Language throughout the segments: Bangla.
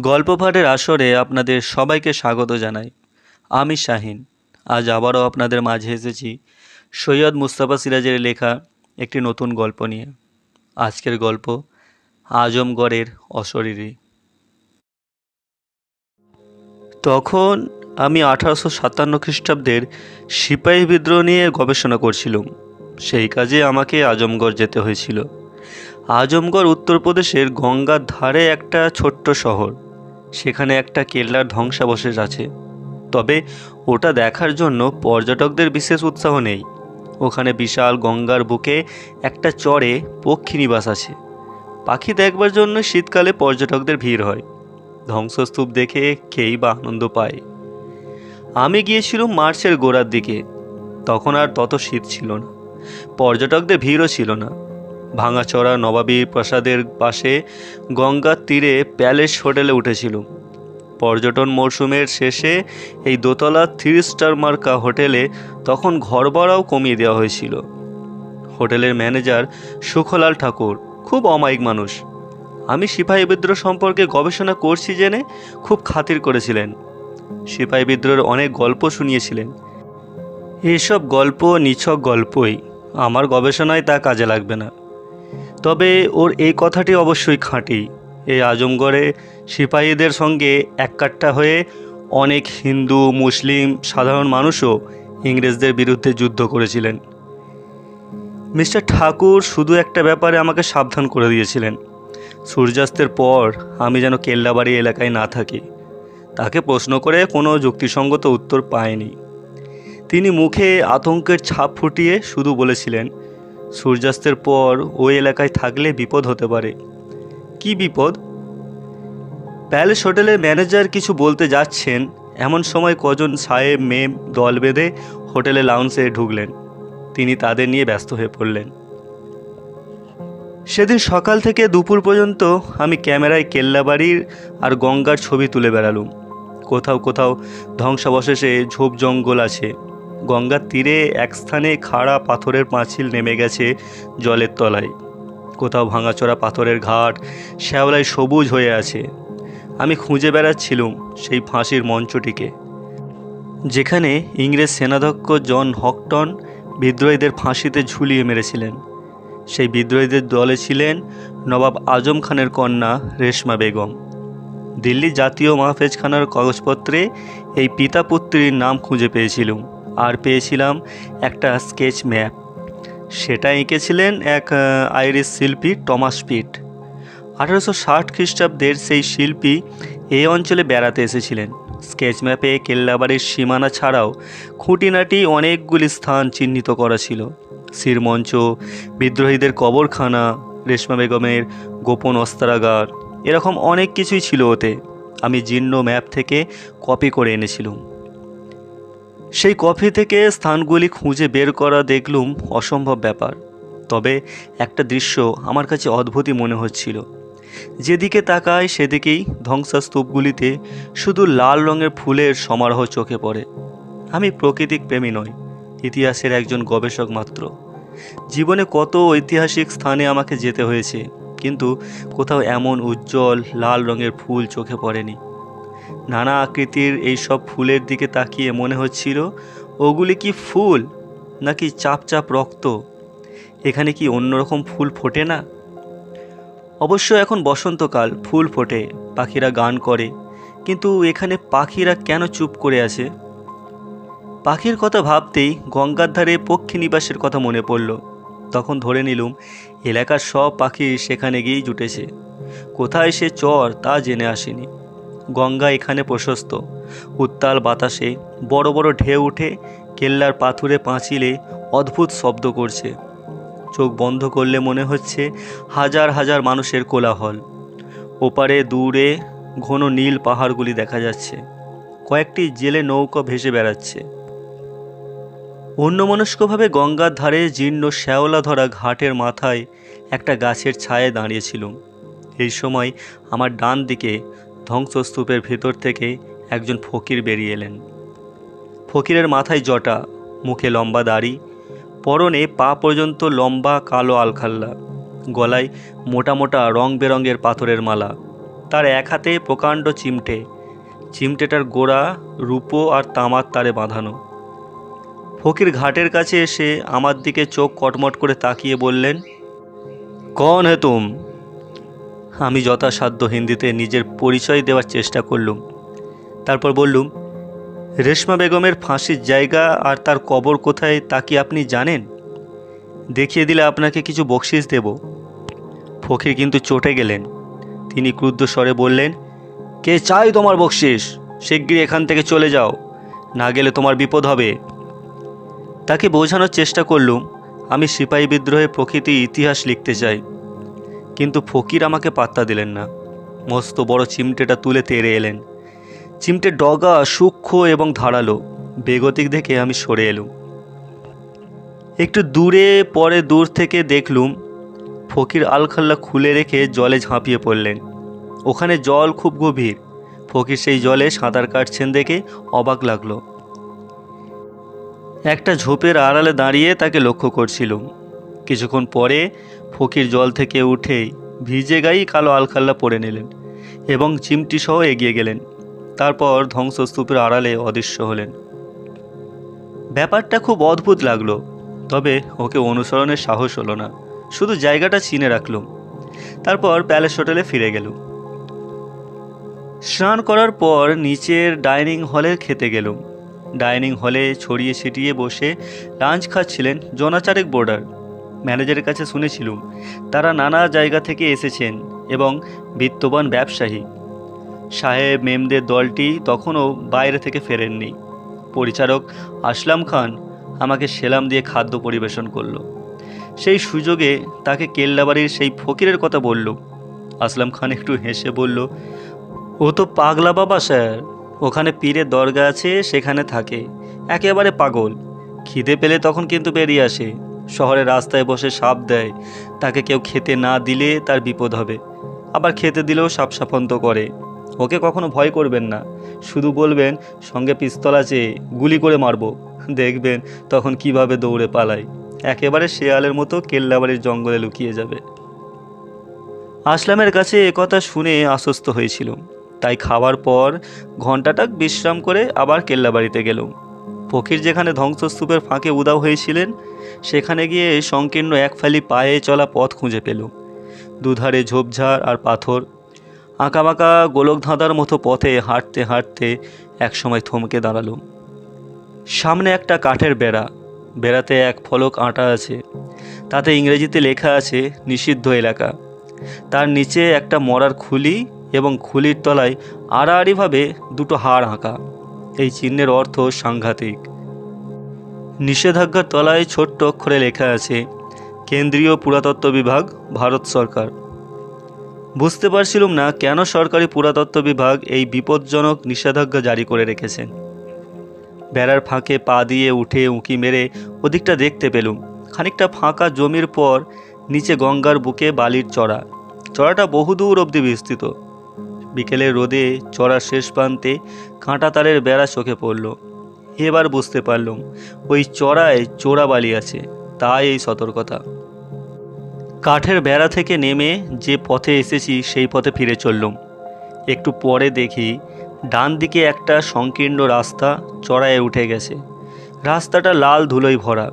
গল্প পাঠের আসরে আপনাদের সবাইকে স্বাগত জানাই। আমি শাহিন। আজ আবারও আপনাদের মাঝে এসেছি সৈয়দ মুস্তাফা সিরাজের লেখা একটি নতুন গল্প নিয়ে। আজকের গল্প আজমগড়ের অশরীরী। তখন আমি আঠারোশো সাতান্ন খ্রিস্টাব্দের সিপাহী বিদ্রোহ নিয়ে গবেষণা করছিলাম। সেই কাজে আমাকে আজমগড় যেতে হয়েছিল। আজমগড় উত্তরপ্রদেশের গঙ্গার ধারে একটা ছোট্ট শহর। সেখানে একটা কেল্লার ধ্বংসাবশেষ আছে। তবে ওটা দেখার জন্য পর্যটকদের বিশেষ উৎসাহ নেই। ওখানে বিশাল গঙ্গার বুকে একটা চরে পক্ষী নিবাস আছে। পাখি দেখবার জন্য শীতকালে পর্যটকদের ভিড় হয়। ধ্বংসস্তূপ দেখে কেই বা আনন্দ পায়। আমি গিয়েছিলাম মার্চের গোড়ার দিকে। তখন আর তত শীত ছিল না। পর্যটকদের ভিড়ও ছিল না। ভাঙাচড়া নবাবী প্রাসাদের পাশে গঙ্গার তীরে প্যালেস হোটেলে উঠেছিল। পর্যটন মরশুমের শেষে এই দোতলা থ্রি স্টার মার্কা হোটেলে তখন ঘর ভাড়াও কমিয়ে দেওয়া হয়েছিল। হোটেলের ম্যানেজার সুখলাল ঠাকুর খুব অমায়িক মানুষ। আমি সিপাহী বিদ্রোহ সম্পর্কে গবেষণা করছি জেনে খুব খাতির করেছিলেন। সিপাহী বিদ্রোহের অনেক গল্প শুনিয়েছিলেন। এসব গল্প নিছক গল্পই। আমার গবেষণায় তা কাজে লাগবে না। তবে ওর এই কথাটি অবশ্যই খাঁটি। এই আজমগড়ে সিপাহীদের সঙ্গে এককাট্টা হয়ে অনেক হিন্দু, মুসলিম, সাধারণ মানুষও ইংরেজদের বিরুদ্ধে যুদ্ধ করেছিলেন। মিস্টার ঠাকুর শুধু একটা ব্যাপারে আমাকে সাবধান করে দিয়েছিলেন। সূর্যাস্তের পর আমি যেন কেল্লাবাড়ি এলাকায় না থাকি। তাকে প্রশ্ন করে কোনো যুক্তিসঙ্গত উত্তর পায়নি তিনি মুখে আতঙ্কের ছাপ ফুটিয়ে শুধু বলেছিলেন সূর্যাস্তের পর ওই এলাকায় থাকলে বিপদ হতে পারে। কি বিপদ? প্যালেস হোটেলের ম্যানেজার কিছু বলতে যাচ্ছেন। এমন সময় কজন সাহেব মেয়ে দল বেঁধে হোটেলে লাউন্সে ঢুকলেন। তিনি তাদের নিয়ে ব্যস্ত হয়ে পড়লেন। সেদিন সকাল থেকে দুপুর পর্যন্ত আমি ক্যামেরায় কেল্লাবাড়ির আর গঙ্গার ছবি তুলে বেড়ালুম। কোথাও কোথাও ধ্বংসাবশেষে ঝোপ জঙ্গল আছে। গঙ্গার তীরে এক স্থানে খাড়া পাথরের পাঁচিল নেমে গেছে জলের তলায়। কোথাও ভাঙাচোরা পাথরের ঘাট, শ্যাওলায় সবুজ হয়ে আছে। আমি খুঁজে বেড়াচ্ছিলুম সেই ফাঁসির মঞ্চটিকে। যেখানে ইংরেজ সেনাধ্যক্ষ জন হকটন বিদ্রোহীদের ফাঁসিতে ঝুলিয়ে মেরেছিলেন। সেই বিদ্রোহীদের দলে ছিলেন নবাব আজম খানের কন্যা রেশমা বেগম। দিল্লি জাতীয় মাহফেজখানার কাগজপত্রে এই পিতা পুত্রীর নাম খুঁজে পেয়েছিলাম। আর পেয়েছিলাম একটা স্কেচ ম্যাপ। সেটা এঁকেছিলেন এক আইরিশ শিল্পী টমাস পিট। আঠারোশো ষাট খ্রিস্টাব্দের সেই শিল্পী এই অঞ্চলে বেড়াতে এসেছিলেন। স্কেচ ম্যাপে কেল্লাবাড়ির সীমানা ছাড়াও খুঁটিনাটি অনেকগুলি স্থান চিহ্নিত করা ছিল। শিরমঞ্চ, বিদ্রোহীদের কবরখানা, রেশমা বেগমের গোপন অস্ত্রাগার, এরকম অনেক কিছুই ছিল ওতে। আমি জীর্ণ ম্যাপ থেকে কপি করে এনেছিলাম। সেই কফি থেকে স্থানগুলি খুঁজে বের করা দেখলুম অসম্ভব ব্যাপার। তবে একটা দৃশ্য আমার কাছে অদ্ভুতই মনে হচ্ছিল। যেদিকে তাকায় সেদিকেই ধ্বংসাস্তূপগুলিতে শুধু লাল রঙের ফুলের সমারোহ চোখে পড়ে। আমি প্রকৃতিক প্রেমী নই, ইতিহাসের একজন গবেষক মাত্র। জীবনে কত ঐতিহাসিক স্থানে আমাকে যেতে হয়েছে, কিন্তু কোথাও এমন উজ্জ্বল লাল রঙের ফুল চোখে পড়েনি। নানা আকৃতির এই সব ফুলের দিকে তাকিয়ে মনে হচ্ছিল, ওগুলি কি ফুল নাকি চাপ চাপ রক্ত? এখানে কি অন্যরকম ফুল ফোটে না? অবশ্য এখন বসন্তকাল, ফুল ফোটে, পাখিরা গান করে, কিন্তু এখানে পাখিরা কেন চুপ করে আছে? পাখির কথা ভাবতেই গঙ্গার ধারে পক্ষী নিবাসের কথা মনে পড়ল। তখন ধরে নিলুম, এলাকার সব পাখি সেখানে গিয়েই জুটেছে। কোথায় সে চর তা জেনে আসেনি। গঙ্গা এখানে প্রশস্ত। উত্তাল বাতাসে বড় বড় ঢেউ উঠে কেল্লার পাথুরে পাঁচিলে অদ্ভুত শব্দ করছে। চোখ বন্ধ করলে মনে হচ্ছে হাজার হাজার মানুষের কোলাহল। ওপারে দূরে ঘন নীল পাহাড়গুলি দেখা যাচ্ছে। কয়েকটি জেলে নৌকা ভেসে বেড়াচ্ছে। অন্যমনস্কভাবে গঙ্গার ধারে জীর্ণ শ্যাওলা ধরা ঘাটের মাথায় একটা গাছের ছায়ে দাঁড়িয়েছিলুম এই সময় আমার ডান দিকে ধ্বংসস্তূপের ভেতর থেকে একজন ফকির বেরিয়ে এলেন। ফকিরের মাথায় জটা, মুখে লম্বা দাড়ি, পরনে পা পর্যন্ত লম্বা কালো আলখাল্লা, গলায় মোটা মোটা রং বেরঙের পাথরের মালা, তার এক হাতে প্রকাণ্ড চিমটে, চিমটেটার গোড়া, রূপো আর তামার তারে বাঁধানো। ফকির ঘাটের কাছে এসে আমার দিকে চোখ কটমট করে তাকিয়ে বললেন, কন হে তুম? আমি যথাসাধ্য হিন্দিতে নিজের পরিচয় দেওয়ার চেষ্টা করলুম। তারপর বললুম, রেশমা বেগমের ফাঁসির জায়গা আর তার কবর কোথায় তা কি আপনি জানেন? দেখিয়ে দিলে আপনাকে কিছু বকশিস দেব। ফকির কিন্তু চটে গেলেন। তিনি ক্রুদ্ধ স্বরে বললেন, কে চাই তোমার বকশিস? শিগগির এখান থেকে চলে যাও। না গেলে তোমার বিপদ হবে। তাকে বোঝানোর চেষ্টা করলুম। আমি সিপাহী বিদ্রোহের প্রকৃতি ইতিহাস লিখতে চাই। কিন্তু ফকির আমাকে পাত্তা দিলেন না। মস্ত বড় চিমটেটা তুলে তেড়ে এলেন। চিমটে ডগা, সূক্ষ্ম এবং ধারালো। বেগতিক দেখে আমি সরে এলুম। একটু দূরে, পরে দূর থেকে দেখলুম, ফকির আলখাল্লা খুলে রেখে জলে ঝাঁপিয়ে পড়লেন। ওখানে জল খুব গভীর। ফকির সেই জলে সাঁতার কাটছেন দেখে অবাক লাগল। একটা ঝোপের আড়ালে দাঁড়িয়ে তাকে লক্ষ্য করছিলুম। কিছুক্ষণ পরে ফকির জল থেকে উঠেই ভিজে গায়েই কালো আলখাল্লা পরে নিলেন এবং চিমটি সহ এগিয়ে গেলেন। তারপর ধ্বংসস্তূপের আড়ালে অদৃশ্য হলেন। ব্যাপারটা খুব অদ্ভুত লাগল, তবে ওকে অনুসরণের সাহস হলো না। শুধু জায়গাটা চিনে রাখলুম। তারপর প্যালেস হোটেলে ফিরে গেলুম। স্নান করার পর নিচের ডাইনিং হলে খেতে গেলুম। ডাইনিং হলে ছড়িয়ে ছিটিয়ে বসে লাঞ্চ খাচ্ছিলেন জনাচারেক বোর্ডার। ম্যানেজারের কাছে শুনেছিলুম, তারা নানা জায়গা থেকে এসেছেন এবং বিত্তবান ব্যবসায়ী। সাহেব মেমদের দলটি তখনও বাইরে থেকে ফেরেননি। পরিচারক আসলাম খান আমাকে সেলাম দিয়ে খাদ্য পরিবেশন করল। সেই সুযোগে তাকে কেল্লাবাড়ির সেই ফকিরের কথা বলল। আসলাম খান একটু হেসে বলল, ও তো পাগলা বাবা, স্যার। ওখানে পীরের দরগা আছে, সেখানে থাকে। একেবারে পাগল। খিদে পেলে তখন কিন্তু বেরিয়ে আসে। শহরের রাস্তায় বসে সাপ দেয়। তাকে কেউ খেতে না দিলে তার বিপদ হবে। আবার খেতে দিলেও সাপ সাপন্ত করে। ওকে কখনো ভয় করবেন না। শুধু বলবেন, সঙ্গে পিস্তল আছে, গুলি করে মারবো। দেখবেন তখন কীভাবে দৌড়ে পালায়। একেবারে শেয়ালের মতো কেল্লাবাড়ির জঙ্গলে লুকিয়ে যাবে। আসলামের কাছে একথা শুনে আশ্বস্ত হয়েছিল। তাই খাওয়ার পর ঘন্টাটাক বিশ্রাম করে আবার কেল্লাবাড়িতে গেলুম। ফকির যেখানে ধ্বংসস্তূপের ফাঁকে উদাও হয়েছিলেন সেখানে গিয়ে সংকীর্ণ এক ফালি পায়ে চলা পথ খুঁজে পেল। দুধারে ঝোপঝাড় আর পাথর। আঁকাবাঁকা গোলক ধাঁধার মতো পথে হাঁটতে হাঁটতে একসময় থমকে দাঁড়ালুম সামনে একটা কাঠের বেড়া। বেড়াতে এক ফলক আঁটা আছে। তাতে ইংরেজিতে লেখা আছে, নিষিদ্ধ এলাকা। তার নিচে একটা মরার খুলি এবং খুলির তলায় আড়াআড়িভাবে দুটো হাড় আঁকা। এই চিহ্নের অর্থ সাংঘাতিক। নিষেধাজ্ঞার তলায় ছোট্ট অক্ষরে লেখা আছে, কেন্দ্রীয় পুরাতত্ত্ব বিভাগ, ভারত সরকার। বুঝতে পারছিলুম না কেন সরকারি পুরাতত্ত্ব বিভাগ এই বিপজ্জনক নিষেধাজ্ঞা জারি করে রেখেছেন। বেড়ার ফাঁকে পা দিয়ে উঠে উঁকি মেরে ওদিকটা দেখতে পেলুম। খানিকটা ফাঁকা জমির পর নিচে গঙ্গার বুকে বালির চড়া। চড়াটা বহুদূর অবধি বিস্তৃত। বিকেলের রোদে চড়ার শেষ প্রান্তে কাঁটা তারের বেড়া চোখে পড়ল। এবার বুঝতে পারলুম, ওই চড়ায় চোরা বালি আছে, তাই এই সতর্কতা। কাঠের বেড়া থেকে নেমে যে পথে এসেছি সেই পথে ফিরে চললুম। একটু পরে দেখি ডান দিকে একটা সংকীর্ণ রাস্তা চড়ায় উঠে গেছে। রাস্তাটা লাল ধুলোয় ভরা।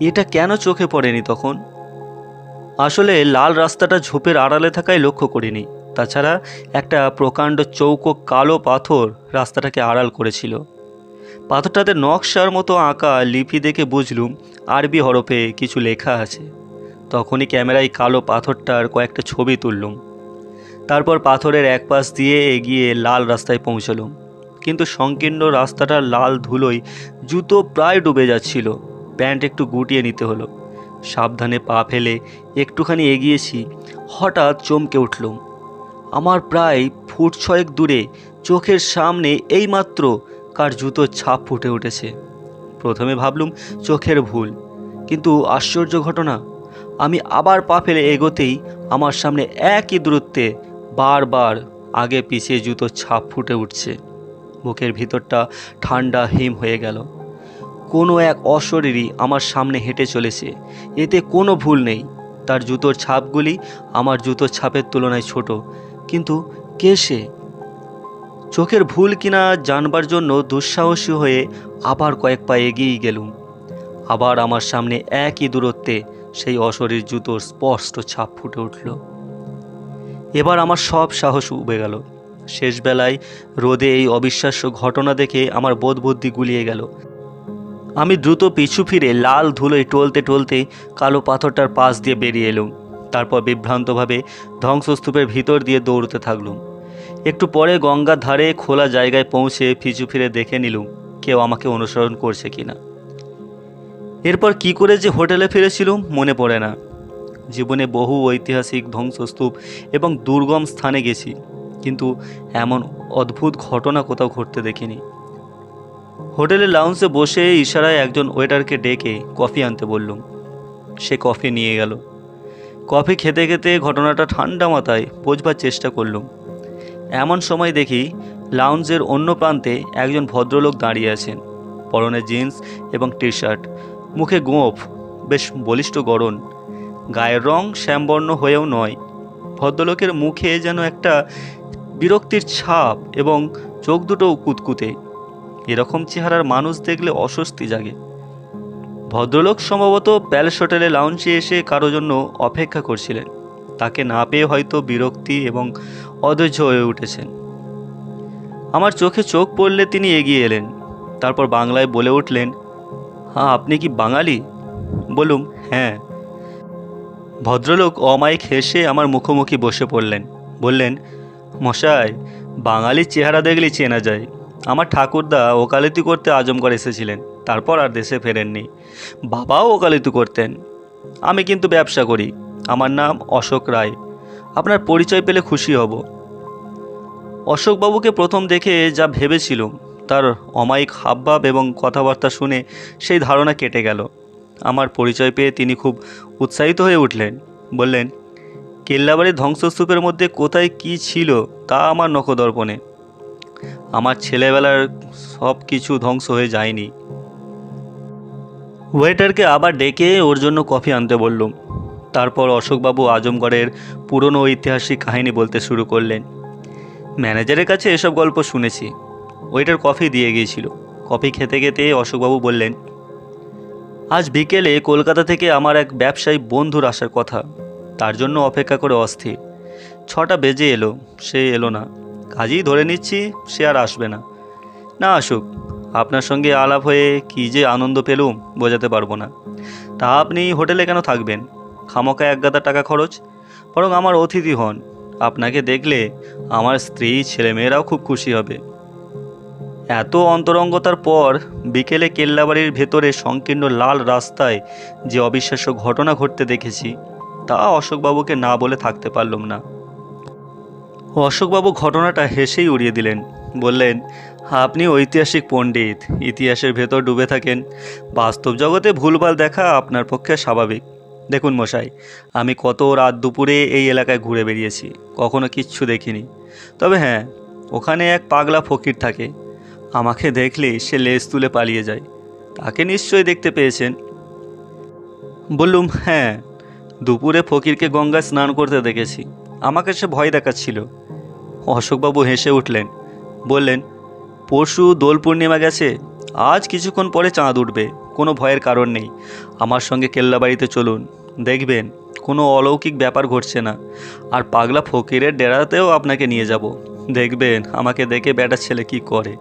এটা কেন চোখে পড়েনি তখন? আসলে লাল রাস্তাটা ঝোপের আড়ালে থাকায় লক্ষ্য করিনি। তাছাড়া একটা প্রকাণ্ড চৌকো কালো পাথর রাস্তাটাকে আড়াল করেছিল। পাথরটাতে নকশার মতো আঁকা লিপি দেখে বুঝলুম, আরবি হরফে কিছু লেখা আছে। তখনই ক্যামেরায় কালো পাথরটার কয়েকটা ছবি তুললুম। তারপর পাথরের এক পাশ দিয়ে এগিয়ে লাল রাস্তায় পৌঁছলুম। কিন্তু সংকীর্ণ রাস্তাটার লাল ধুলোয় জুতো প্রায় ডুবে যাচ্ছিল। প্যান্ট একটু গুটিয়ে নিতে হলো। সাবধানে পা ফেলে একটুখানি এগিয়েছি, হঠাৎ চমকে উঠলুম। আমার প্রায় ফুট ছয়েক দূরে চোখের সামনে এইমাত্র কার জুতোর ছাপ ফুটে উঠেছে। প্রথমে ভাবলুম, চোখের ভুল। কিন্তু আশ্চর্য ঘটনা, আমি আবার পা ফেলে এগোতেই আমার সামনে একই দূরত্বে বারবার আগে পিছিয়ে জুতোর ছাপ ফুটে উঠছে। বুকের ভিতরটা ঠান্ডা হিম হয়ে গেল। কোনো এক অশরীরই আমার সামনে হেঁটে চলেছে। এতে কোনো ভুল নেই। তার জুতোর ছাপগুলি আমার জুতোর ছাপের তুলনায় ছোট। কিন্তু কে সে? চোখের ভুল কিনা জানবার জন্য দুঃসাহসী হয়ে আবার কয়েক পা এগিয়েই গেলুম। আবার আমার সামনে একই দূরত্বে সেই অশরীর জুতোর স্পষ্ট ছাপ ফুটে উঠল। এবার আমার সব সাহস উবে গেল। শেষ বেলায় রোদে এই অবিশ্বাস্য ঘটনা দেখে আমার বোধ বুদ্ধি গুলিয়ে গেল। আমি দ্রুত পিছু ফিরে লাল ধুলোয় টলতে টলতে কালো পাথরটার পাশ দিয়ে বেরিয়ে এলুম। তারপর বিভ্রান্তভাবে ধ্বংসস্তূপের ভিতর দিয়ে দৌড়তে থাকলুম। একটু পরে গঙ্গার ধারে খোলা জায়গায় পৌঁছে ফিচু ফিরে দেখে নিলুম, কেউ আমাকে অনুসরণ করছে কিনা। এরপর কি করে যে হোটেলে ফিরেছিলুম মনে পড়ে না। জীবনে বহু ঐতিহাসিক ধ্বংসস্তূপ এবং দুর্গম স্থানে গেছি, কিন্তু এমন অদ্ভুত ঘটনা কোথাও ঘটতে দেখিনি। হোটেলের লাউন্সে বসে ইশারায় একজন ওয়েটারকে ডেকে কফি আনতে বললুম। সে কফি নিয়ে গেল। কফি খেতে খেতে ঘটনাটা ঠান্ডা মাথায় বোঝবার চেষ্টা করলুম। এমন সময় দেখি লাউঞ্জের অন্য প্রান্তে একজন ভদ্রলোক দাঁড়িয়ে আছেন, পরনে জিন্স এবং টি শার্ট মুখে গোঁফ, বেশ বলিষ্ঠ গড়ন। গায়ের রং শ্যামবর্ণ হয়েও নয়। ভদ্রলোকের মুখে যেন একটা বিরক্তির ছাপ এবং চোখ দুটো কুতকুতে। এরকম চেহারার মানুষ দেখলে অস্বস্তি জাগে। ভদ্রলোক সম্ভবত প্যালেস হোটেলে লাউঞ্জে এসে কারও জন্য অপেক্ষা করছিলেন। তাকে না পেয়ে হয়তো বিরক্তি এবং অধৈর্য হয়ে উঠেছেন। আমার চোখে চোখ পড়লে তিনি এগিয়ে এলেন, তারপর বাংলায় বলে উঠলেন হ্যাঁ আপনি কি বাঙালি? বলুম হ্যাঁ। ভদ্রলোক অমায়িক হেসে আমার মুখোমুখি বসে পড়লেন, বললেন, মশাই বাঙালির চেহারা দেখলেই চেনা যায়। আমার ঠাকুরদা ওকালতি করতে আজমগড় এসেছিলেন, তারপর আর দেশে ফেরেননি। বাবাও ওকালতি করতেন। আমি কিন্তু ব্যবসা করি আমার নাম অশোক রায়। আপনার পরিচয় পেলে খুশি হব। অশোকবাবুকে প্রথম দেখে যা ভেবেছিলুম, তার অমায়িক হাবভাব এবং কথাবার্তা শুনে সেই ধারণা কেটে গেল। আমার পরিচয় পেয়ে তিনি খুব উৎসাহিত হয়ে উঠলেন, বললেন, কেল্লাবাড়ির ধ্বংসস্তূপের মধ্যে কোথায় কি ছিল তা আমার নখদর্পণে। আমার ছেলেবেলার সব কিছু ধ্বংস হয়ে যায়নি। ওয়েটারকে আবার ডেকে ওর জন্য কফি আনতে বললুম। তারপর অশোকবাবু আজমগড়ের পুরনো ঐতিহাসিক কাহিনী বলতে শুরু করলেন। ম্যানেজারের কাছে এসব গল্প শুনেছি। ওইটার কফি দিয়ে গিয়েছিল। কফি খেতে খেতে অশোকবাবু বললেন, আজ বিকেলে কলকাতা থেকে আমার এক ব্যবসায়ী বন্ধুর আসার কথা। তার জন্য অপেক্ষা করে অস্থির। ছটা বেজে এলো। সে এলো না। কাজেই ধরে নিচ্ছি সে আর আসবে না। না আসুক আপনার সঙ্গে আলাপ হয়ে কী যে আনন্দ পেলুম বোঝাতে পারব না। তা আপনি হোটেলে কেন থাকবেন? খামোকা এক গাদা টাকা খরচ, বরং আমার অতিথি হন। আপনাকে দেখলে আমার স্ত্রী, ছেলেমেয়েরাও খুব খুশি হবে। এত অন্তরঙ্গতার পর বিকেলে কেল্লাবাড়ির ভেতরে সংকীর্ণ লাল রাস্তায় যে অবিশ্বাস্য ঘটনা ঘটতে দেখেছি, তা অশোকবাবুকে না বলে থাকতে পারলাম না। অশোকবাবু ঘটনাটা হেসেই উড়িয়ে দিলেন। বললেন, আপনি ঐতিহাসিক পণ্ডিত, ইতিহাসের ভেতর ডুবে থাকেন। বাস্তব জগতে ভুলভাল দেখা আপনার পক্ষে স্বাভাবিক। দেখুন মশাই, আমি কত রাত দুপুরে এই এলাকায় ঘুরে বেরিয়েছি, কখনো কিচ্ছু দেখিনি। তবে হ্যাঁ ওখানে এক পাগলা ফকির থাকে, আমাকে দেখলে সে লেজ তুলে পালিয়ে যায়। তাকে নিশ্চয়ই দেখতে পেয়েছেন। বললুম হ্যাঁ দুপুরে ফকিরকে গঙ্গা স্নান করতে দেখেছি। আমাকে সে ভয় দেখাচ্ছিল। অশোকবাবু হেসে উঠলেন, বললেন, পরশু দোল পূর্ণিমা গেছে, আজ কিছুক্ষণ পরে চাঁদ উঠবে। কোনো ভয়ের কারণ নেই। আমার সঙ্গে কেল্লাবাড়িতে চলুন। দেখবেন, কোনো অলৌকিক ব্যাপার ঘটছে না। আর পাগলা ফকিরের ডেরাতেও আপনাকে নিয়ে যাব। দেখবেন, আমাকে দেখে বেটা ছেলে কি করে।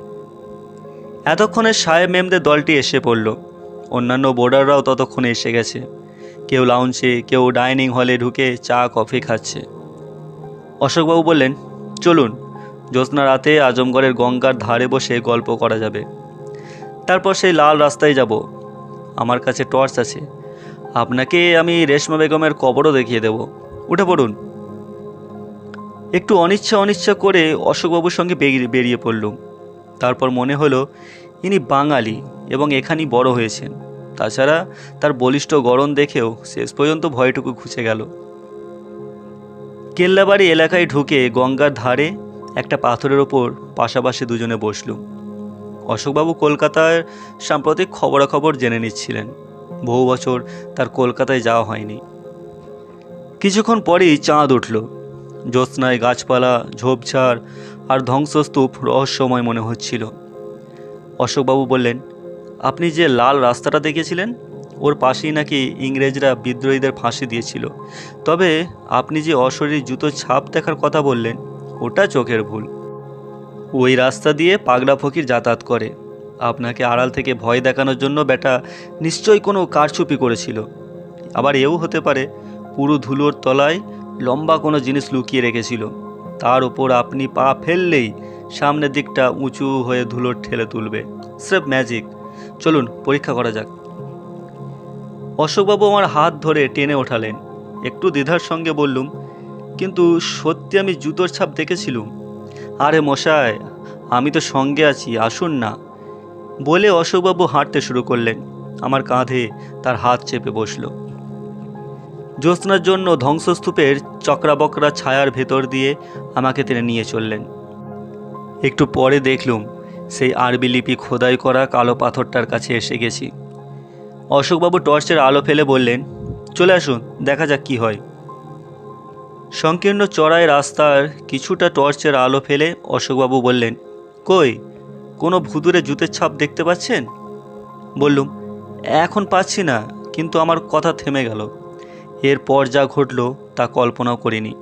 এতক্ষণে সাহেব মেমদের দলটি এসে পড়ল। অন্যান্য বোর্ডাররাও ততক্ষণে এসে গেছে। কেউ লাউঞ্জে কেউ ডাইনিং হলে ঢুকে চা কফি খাচ্ছে। অশোকবাবু বললেন, চলুন। জ্যোৎস্না রাতে আজমগড়ের গঙ্গার ধারে বসে গল্প করা যাবে। তারপর সেই লাল রাস্তায় যাব। আমার কাছে টর্চ আছে। আপনাকে আমি রেশমা বেগমের কবরও দেখিয়ে দেব। উঠে পড়ুন। একটু অনিচ্ছা অনিচ্ছা করে অশোকবাবুর সঙ্গে বেরিয়ে পড়লুম। তারপর মনে হলো, ইনি বাঙালি এবং এখানেই বড় হয়েছেন। তাছাড়া তার বলিষ্ঠ গড়ন দেখেও শেষ পর্যন্ত ভয়টুকু ঘুচে গেল। কেল্লাবাড়ি এলাকায় ঢুকে গঙ্গার ধারে একটা পাথরের ওপর পাশাপাশি দুজনে বসলুম। অশোকবাবু কলকাতার সাম্প্রতিক খবরাখবর জেনে নিচ্ছিলেন। বহু বছর তার কলকাতায় যাওয়া হয়নি। কিছুক্ষণ পরেই চাঁদ উঠল। জ্যোৎস্নায় গাছপালা, ঝোপঝাড় আর ধ্বংসস্তূপ রহস্যময় মনে হচ্ছিল। অশোকবাবু বললেন, আপনি যে লাল রাস্তাটা দেখেছিলেন, ওর পাশেই নাকি ইংরেজরা বিদ্রোহীদের ফাঁসি দিয়েছিল। তবে আপনি যে অশরীর জুতোর ছাপ দেখার কথা বললেন, ওটা চোখের ভুল। ওই রাস্তা দিয়ে পাগলা ফকির যাতায়াত করে। আপনাকে আড়াল থেকে ভয় দেখানোর জন্য বেটা নিশ্চয়ই কোনো কারচুপি করেছিল। আবার এও হতে পারে, পুরো ধুলোর তলায় লম্বা কোনো জিনিস লুকিয়ে রেখেছিল। তার ওপর আপনি পা ফেললেই সামনের দিকটা উঁচু হয়ে ধুলোর ঠেলে তুলবে। স্রেফ ম্যাজিক চলুন, পরীক্ষা করা যাক। অশোকবাবু আমার হাত ধরে টেনে ওঠালেন। একটু দ্বিধার সঙ্গে বললুম, কিন্তু সত্যি আমি জুতোর ছাপ দেখেছিলুম? আরে মশাই, আমি তো সঙ্গে আছি, আসুন না। বলে অশোকবাবু হাঁটতে শুরু করলেন। আমার কাঁধে তার হাত চেপে বসল। জ্যোৎস্নার জন্য ধ্বংসস্তূপের চক্রাবকরা ছায়ার ভেতর দিয়ে আমাকে তিনি নিয়ে চললেন। একটু পরে দেখলুম, সেই আরবি লিপি খোদাই করা কালো পাথরটার কাছে এসে গেছি। অশোকবাবু টর্চের আলো ফেলে বললেন, চলে আসুন, দেখা যাক কি হয়। সংকীর্ণ চড়াই রাস্তার কিছুটা টর্চের আলো ফেলে অশোকবাবু বললেন, কই, কোনো ভুতুরে জুতের ছাপ দেখতে পাচ্ছেন? বললুম, এখন পাচ্ছি না, কিন্তু আমার কথা থেমে গেল। এরপর যা ঘটল তা কল্পনাও করিনি।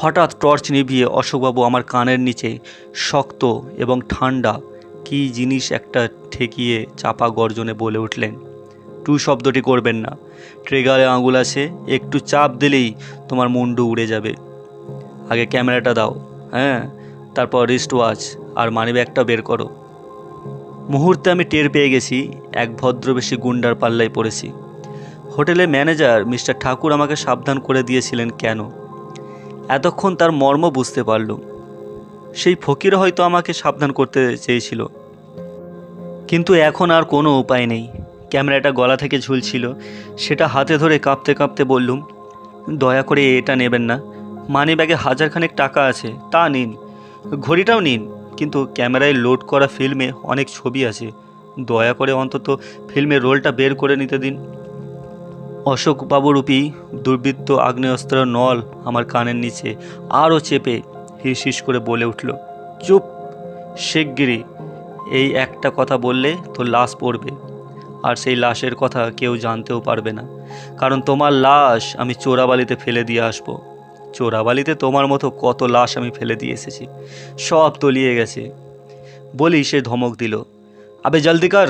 হঠাৎ টর্চ নিভিয়ে অশোকবাবু আমার কানের নিচে শক্ত এবং ঠান্ডা কী জিনিস একটা ঠেকিয়ে চাপা গর্জনে বলে উঠলেন, টু শব্দটি করবেন না। ট্রেগারে আঙুল আছে, একটু চাপ দিলেই তোমার মুন্ডু উড়ে যাবে। আগে ক্যামেরাটা দাও হ্যাঁ? তারপর রিস্ট ওয়াচ আর মানিব্যাগটা বের করো। মুহূর্তে আমি টের পেয়ে গেছি, এক ভদ্রবেশী গুন্ডার পাল্লায় পড়েছি। হোটেলের ম্যানেজার মিস্টার ঠাকুর আমাকে সাবধান করে দিয়েছিলেন কেন? এতক্ষণ তার মর্ম বুঝতে পারলুম সেই ফকির হয়তো আমাকে সাবধান করতে চেয়েছিল। কিন্তু এখন আর কোনো উপায় নেই। ক্যামেরাটা গলা থেকে ঝুলছিল। সেটা হাতে ধরে কাঁপতে কাঁপতে বললুম, দয়া করে এটা নেবেন না। মানি ব্যাগে হাজারখানেক টাকা আছে, তা নিন। ঘড়িটাও নিন। কিন্তু ক্যামেরায় লোড করা ফিল্মে অনেক ছবি আছে। দয়া করে অন্তত ফিল্মের রোলটা বের করে নিতে দিন। অশোক বাবুরূপী দুর্বৃত্ত আগ্নেয়াস্ত্র নল আমার কানের নিচে আরও চেপে হিস করে বলে উঠল, চুপ শিগগিরি এই একটা কথা বললে তোর লাশ পড়বে। আর সেই লাশের কথা কেউ জানতেও পারবে না। কারণ তোমার লাশ আমি চোরাবালিতে ফেলে দিয়ে আসব। চোরাবালিতে তোমার মতো কত লাশ আমি ফেলে দিয়ে এসেছি। সব তলিয়ে গেছে। বলি সে ধমক দিল, আবে জলদি কর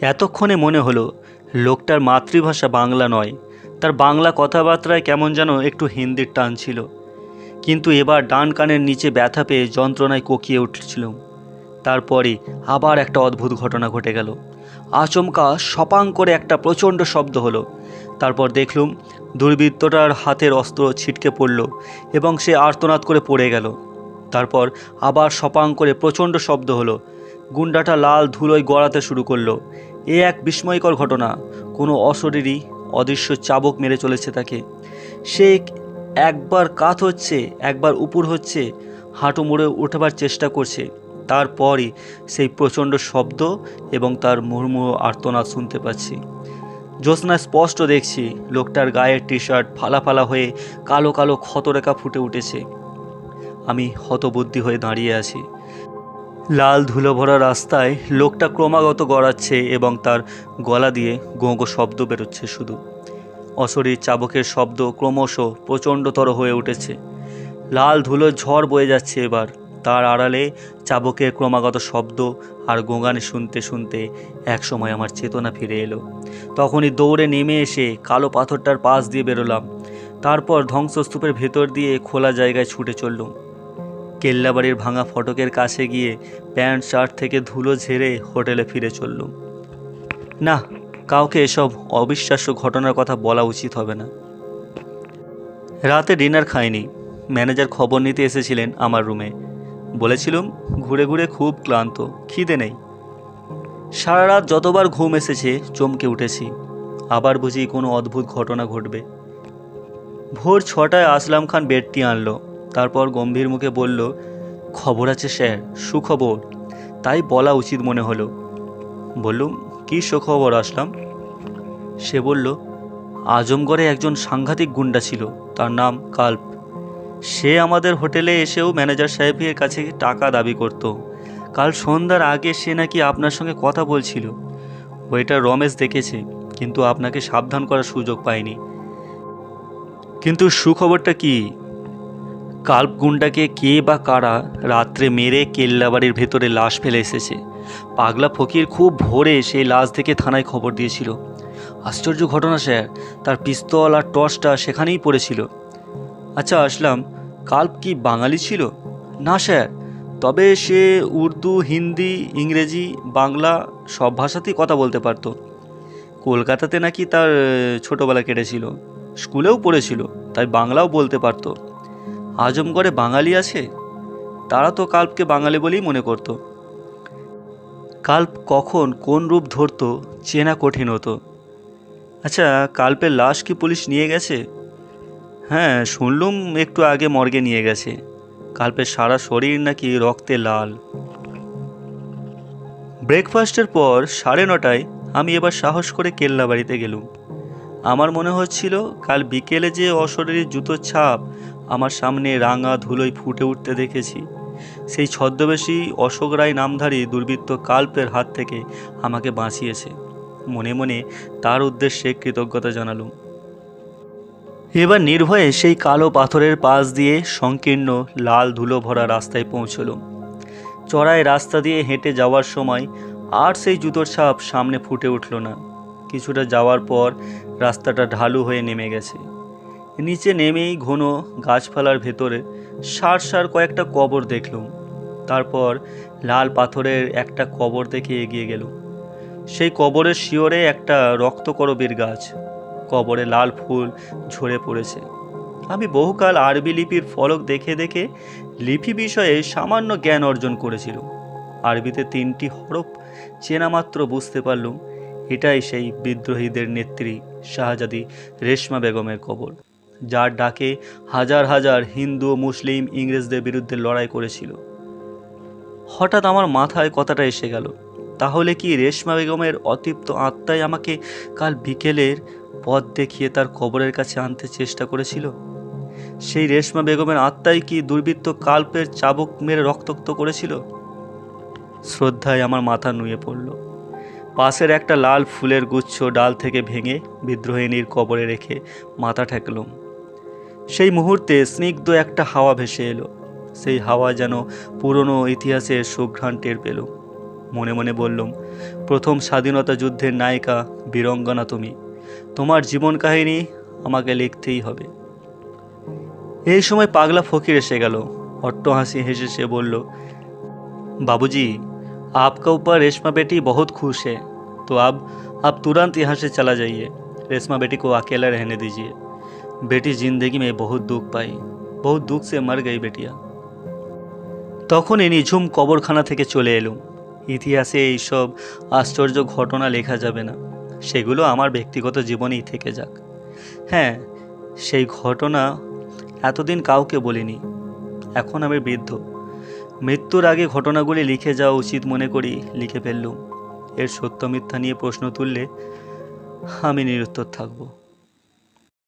এতক্ষণে মনে হলো, লোকটার মাতৃভাষা বাংলা নয়, তার বাংলা কথাবার্তায় কেমন যেন একটু হিন্দির টান ছিল। কিন্তু এবার ডান কানের নিচে ব্যথা পেয়ে যন্ত্রণায় কোকিয়ে উঠছিলাম। তারপরে আবার একটা অদ্ভুত ঘটনা ঘটে গেল। আচমকা সপাং করে একটা প্রচণ্ড শব্দ হলো। তারপর দেখলুম দুর্বৃত্তটার হাতের অস্ত্র ছিটকে পড়ল এবং সে আর্তনাদ করে পড়ে গেল। তারপর আবার সপাং করে প্রচণ্ড শব্দ হলো। গুন্ডাটা লাল ধুলোয় গড়াতে শুরু করল। এ এক বিস্ময়কর ঘটনা। কোনো অশরীরই অদৃশ্য চাবক মেরে চলেছে তাকে। সে একবার কাত হচ্ছে, একবার উপুর হচ্ছে, হাঁটু মুড়ে উঠবার চেষ্টা করছে। তারপরই সেই প্রচণ্ড শব্দ এবং তার মুহুর্মুহ আর্তনাদ শুনতে পাচ্ছি। জ্যোৎস্না স্পষ্ট দেখছি, লোকটার গায়ের টি শার্ট ফালা ফালা হয়ে কালো কালো ক্ষতরেখা ফুটে উঠেছে। আমি হতবুদ্ধি হয়ে দাঁড়িয়ে আছি। লাল ধুলো ভরা রাস্তায় লোকটা ক্রমাগত গড়াচ্ছে এবং তার গলা দিয়ে গোঁ গো শব্দ বেরোচ্ছে শুধু। অশরীর চাবকের শব্দ ক্রমশ প্রচণ্ডতর হয়ে উঠেছে। লাল ধুলোর ঝড় বয়ে যাচ্ছে এবার। তার আড়ালে চাবকের ক্রমাগত শব্দ আর গোঙানি শুনতে শুনতে একসময় আমার চেতনা ফিরে এলো। তখনই দৌড়ে নেমে এসে কালো পাথরটার পাশ দিয়ে বেরোলাম। তারপর ধ্বংসস্তূপের ভেতর দিয়ে খোলা জায়গায় ছুটে চললুম। কেল্লাবাড়ির ভাঙা ফটকের কাছে গিয়ে প্যান্ট, শার্ট থেকে ধুলো ঝেড়ে হোটেলে ফিরে চললুম। না, কাউকে এসব অবিশ্বাস্য ঘটনার কথা বলা উচিত হবে না। রাতে ডিনার খাইনি। ম্যানেজার খবর নিতে এসেছিলেন আমার রুমে। বলেছিলুম, ঘুরে ঘুরে খুব ক্লান্ত, খিদে নেই। সারা রাত যতবার ঘুম এসেছে, চমকে উঠেছি। আবার বুঝি কোনো অদ্ভুত ঘটনা ঘটবে। ভোর ছটায় আসলাম খান বেডটি আনলো, তারপর গম্ভীর মুখে বলল, খবর আছে স্যার, সুখবর। তাই বলা উচিত মনে হলো। বললুম, কী সুখবর আসলাম? সে বলল, আজমগড়ে একজন সাংঘাতিক গুন্ডা ছিল, তার নাম কাল্প। সে আমাদের হোটেলে এসেও ম্যানেজার সাহেবের কাছে টাকা দাবি করত। কাল সন্ধ্যার আগে সে নাকি আপনার সঙ্গে কথা বলছিল। ওইটা রমেশ দেখেছে, কিন্তু আপনাকে সাবধান করার সুযোগ পায়নি। কিন্তু সুখবরটা কি? কাল্প গুন্ডাকে কে বা কারা রাত্রে মেরে কেল্লাবাড়ির ভেতরে লাশ ফেলে এসেছে। পাগলা ফকির খুব ভোরে সেই লাশ দেখে থানায় খবর দিয়েছিল। আশ্চর্য ঘটনা, স্যার। তার পিস্তল আর টর্চটা সেখানেই পড়েছিল। আচ্ছা আসলাম। কাল্প কি বাঙালি ছিল? না, স্যার। তবে সে উর্দু, হিন্দি, ইংরেজি, বাংলা সব ভাষাতেই কথা বলতে পারতো। কলকাতাতে নাকি তার ছোটবেলা কেটেছিল। স্কুলেও পড়েছিল, তাই বাংলাও বলতে পারতো। আজমগড়ে বাঙালি আছে? তারা তো কাল্পকে বাঙালি বলেই মনে করত। কাল্প কখন কোন রূপ ধরতো, চেনা কঠিন হতো। আচ্ছা কাল্পের লাশ কি পুলিশ নিয়ে গেছে? হ্যাঁ শুনলুম একটু আগে মর্গে নিয়ে গেছে। কাল্পের সারা শরীর নাকি রক্তে লাল। ব্রেকফাস্টের পর সাড়ে নটায় আমি এবার সাহস করে কেল্লা বাড়িতে গেলুম। আমার মনে হচ্ছিল কাল বিকেলে যে অশরীরী জুতোর ছাপ আমার সামনে রাঙা ধুলোয় ফুটে উঠতে দেখেছি। সেই ছদ্মবেশী অশোক রায় নামধারী দুর্বৃত্ত কাল্পের হাত থেকে আমাকে বাঁচিয়েছে। মনে মনে তার উদ্দেশ্যে কৃতজ্ঞতা জানালুম। এবার নির্ভয়ে সেই কালো পাথরের পাশ দিয়ে সংকীর্ণ লাল ধুলো ভরা রাস্তায় পৌঁছলুম চড়ায় রাস্তা দিয়ে হেঁটে যাওয়ার সময় আর সেই জুতোর ছাপ সামনে ফুটে উঠল না। কিছুটা যাওয়ার পর রাস্তাটা ঢালু হয়ে নেমে গেছে। নিচে নেমেই ঘন গাছপালার ভেতরে সার সার কয়েকটা কবর দেখলুম। তারপর লাল পাথরের একটা কবর দেখে এগিয়ে গেল সেই কবরের শিওরে একটা রক্তকরবীর গাছ। কবরে লাল ফুল ঝরে পড়েছে। আমি বহুকাল আরবি লিপির ফলক দেখে দেখে লিপি বিষয়ে সামান্য জ্ঞান অর্জন করেছিল আরবিতে তিনটি হরফ চেনা মাত্র বুঝতে পারলুম। এটাই সেই বিদ্রোহীদের নেত্রী শাহজাদি রেশমা বেগমের কবর, যার ডাকে হাজার হাজার হিন্দু ও মুসলিম, ইংরেজদের বিরুদ্ধে লড়াই করেছিল। হঠাৎ আমার মাথায় কথাটা এসে গেল, তাহলে কি রেশমা বেগমের অতৃপ্ত আত্মাই আমাকে কাল বিকেলের পথ দেখিয়ে তার কবরের কাছে আনতে চেষ্টা করেছিল। সেই রেশমা বেগমের আত্মাই কি দুর্বৃত্ত কাল্পের চাবুক মেরে রক্তাক্ত করেছিল? শ্রদ্ধায় আমার মাথা নুয়ে পড়ল। পাশের একটা লাল ফুলের গুচ্ছ ডাল থেকে ভেঙে বিদ্রোহিনীর কবরে রেখে মাথা ঠেকলুম। সেই মুহূর্তে স্নিগ্ধ একটা হাওয়া ভেসে এলো। সেই হাওয়া যেন পুরনো ইতিহাসের সুঘ্রাণ টের পেল মনে মনে বললুম, প্রথম স্বাধীনতা যুদ্ধের নায়িকা বীরঙ্গনা তুমি। তোমার জীবন কাহিনী আমাকে লিখতেই হবে এই সময় পাগলা ফকির এসে গেল অট্ট হাসি হেসে সে বলল बाबूजी आपका ऊपर रेशमा बेटी बहुत खुश है तो अब आप तुरंत यहाँ से चला जाइए रेशमा बेटी को अकेला रहने दीजिए बेटी जिंदगी में बहुत दुख पाई बहुत दुख से मर गई बेटिया তখনই নিঝুম কবরখানা থেকে চলে এলুম ইতিহাসে এইসব আশ্চর্য ঘটনা লেখা যাবে না সেগুলো আমার ব্যক্তিগত জীবনেই থেকে যাক। হ্যাঁ সেই ঘটনা এতদিন কাউকে বলিনি। এখন আমি বৃদ্ধ। মৃত্যুর আগে ঘটনাগুলি লিখে যাওয়া উচিত মনে করি, লিখে ফেললুম। এর সত্য মিথ্যা নিয়ে প্রশ্ন তুললে আমি নিরুত্তর থাকব।